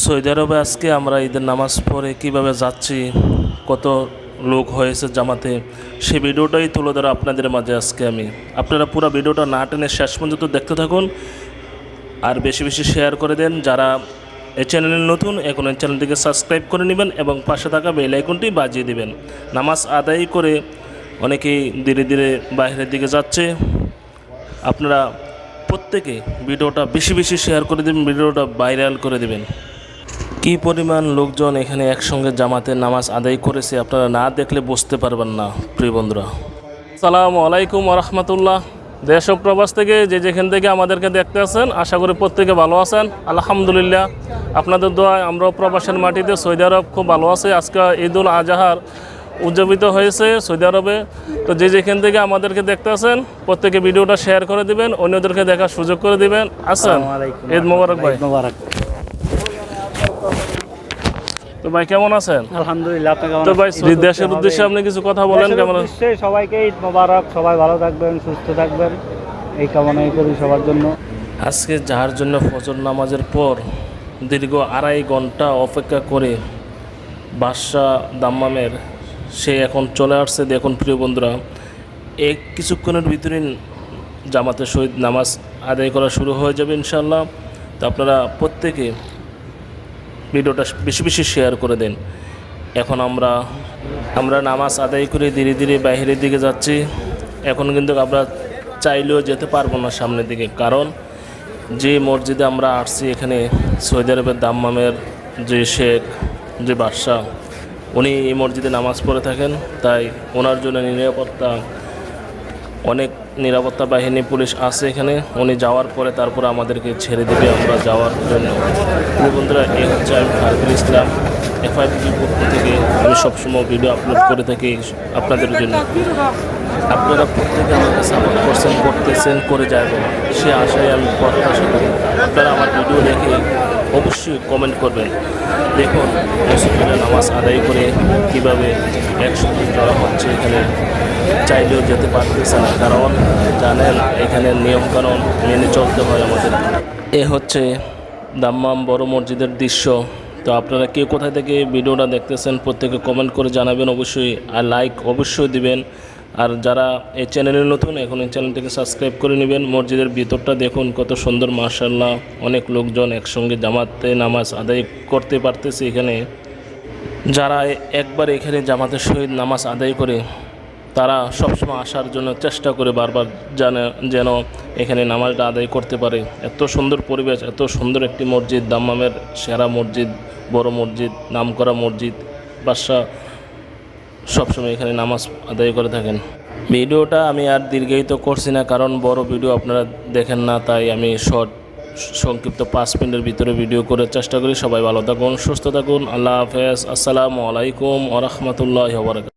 Saudi আরবে আজকে আমরা ঈদের নামাজ পড়ে কীভাবে যাচ্ছি, কত লোক হয়েছে জামাতে সেই ভিডিওটাই তুলে ধরা আপনাদের মাঝে আজকে আমি। আপনারা পুরো ভিডিওটা না টেনে শেষ পর্যন্ত দেখতে থাকুন আর বেশি বেশি শেয়ার করে দেন যারা এই চ্যানেলে নতুন, এখন এই চ্যানেলটিকে সাবস্ক্রাইব করে নেবেন এবং পাশে থাকা বেল আইকনটি বাজিয়ে দিবেন। নামাজ আদায় করে অনেকেই ধীরে ধীরে বাইরের দিকে যাচ্ছে। আপনারা প্রত্যেকে ভিডিওটা বেশি বেশি শেয়ার করে দেবেন, ভিডিওটা ভাইরাল করে দেবেন। কী পরিমাণ লোকজন এখানে একসঙ্গে জামাতে নামাজ আদায় করেছে আপনারা না দেখলে বুঝতে পারবেন না, প্রিয় বন্ধুরা। সালামু আলাইকুম রহমতুল্লাহ দেশ ও প্রবাস থেকে যে যেখান থেকে আমাদেরকে দেখতে আছেন, আশা করি প্রত্যেকে ভালো আছেন। আলহামদুলিল্লাহ, আপনাদের দোয়ায় আমরাও প্রবাসের মাটিতে সৌদি আরব খুব ভালো আছে। আজকে ঈদুল আজহার উদযাপিত হয়েছে সৌদি আরবে। তো যে যেখান থেকে আমাদেরকে দেখতে আছেন, প্রত্যেকে ভিডিওটা শেয়ার করে দিবেন, অন্যদেরকে দেখার সুযোগ করে দিবেন। আসেন ঈদ মোবারক ভাই। মোবারক। তো ভাই কেমন আছেন? আলহামদুলিল্লাহ তো ভাই দেশের উদ্দেশ্যে আপনি কিছু কথা বলেন কেমন নিশ্চয়ই সবাইকে ঈদ মোবারক সবাই ভালো থাকবেন সুস্থ থাকবেন। এই কামনাই করি সবার জন্য। আজকে যার জন্য ফজর নামাজের পর দীর্ঘ আড়াই ঘণ্টা অপেক্ষা করে বাদশাহ দাম্মামের সে এখন চলে আসছে। দেখুন প্রিয় বন্ধুরা এই কিছুক্ষণের ভিতরে জামাতে শহীদ নামাজ আদায় করা শুরু হয়ে যাবে ইনশাল্লাহ তো আপনারা প্রত্যেকে ভিডিওটা বেশি বেশি শেয়ার করে দেন। এখন আমরা আমরা নামাজ আদায় করে ধীরে ধীরে বাইরের দিকে যাচ্ছি। এখন কিন্তু আমরা চাইলেও যেতে পারব না সামনের দিকে। কারণ যে মসজিদে আমরা আসছি এখানে সৌদি আরবের দাম্মামের যে শেখ, যে বাদশাহ, উনি এই মসজিদে নামাজ পড়ে থাকেন। তাই ওনার জন্য নিরাপত্তা অনেক নিরাপত্তা বাহিনী, পুলিশ আছে এখানে। উনি যাওয়ার পরে তারপর আমাদেরকে ছেড়ে দেবে, আমরা যাওয়ার জন্য। বন্ধুরা, এই হচ্ছে আমি ইসলাম। এফআইপির পক্ষ থেকে আমি সবসময় ভিডিও আপলোড করে থাকি আপনাদের জন্য। আপনারা প্রত্যেকে আমাকে সাপোর্ট করছেন, করতেছেন, করে যাবেন। সে আশায় আমি প্রত্যাশা করি। আপনারা আমার ভিডিও দেখে অবশ্যই কমেন্ট করবেন। দেখুন মুসলমানের নামাজ আদায় করে কীভাবে একসঙ্গে জড়া হচ্ছে এখানে চাইলেও যেতে পারতেছে না। কারণ জানেন, এখানে নিয়মকানুন মেনে চলতে হয় আমাদের। এ হচ্ছে দাম্মাম বড় মসজিদের দৃশ্য। তো আপনারা কে কোথায় থেকে ভিডিওটা দেখতেছেন, প্রত্যেকে কমেন্ট করে জানাবেন অবশ্যই, আর লাইক অবশ্যই দিবেন। আর যারা এই চ্যানেলে নতুন, এখন এই চ্যানেলটিকে সাবস্ক্রাইব করে নেবেন। মসজিদের ভিতরটা দেখুন, কত সুন্দর মার্শাল্লাহ অনেক লোকজন একসঙ্গে জামাতে নামাজ আদায় করতে পারতেছে এখানে। যারা একবার এখানে জামাতের সহিত নামাজ আদায় করে তারা সবসময় আসার জন্য চেষ্টা করে বারবার জানে যেন এখানে নামাজটা আদায় করতে পারে। এত সুন্দর পরিবেশ, এত সুন্দর একটি মসজিদ, দাম্মামের সেরা মসজিদ, বড় মসজিদ, নামকরা মসজিদ, বাদশাহ সবসময় এখানে নামাজ আদায় করে থাকেন। ভিডিওটা আমি আর দীর্ঘায়িত করছি না, কারণ বড় ভিডিও আপনারা দেখেন না, তাই আমি শর্ট, সংক্ষিপ্ত পাঁচ মিনিটের ভিতরে ভিডিও করার চেষ্টা করি। সবাই ভালো থাকুন, সুস্থ থাকুন। আল্লাহ হাফেজ। আসসালামু আলাইকুম ওরহমতুল্লাহ বরকাত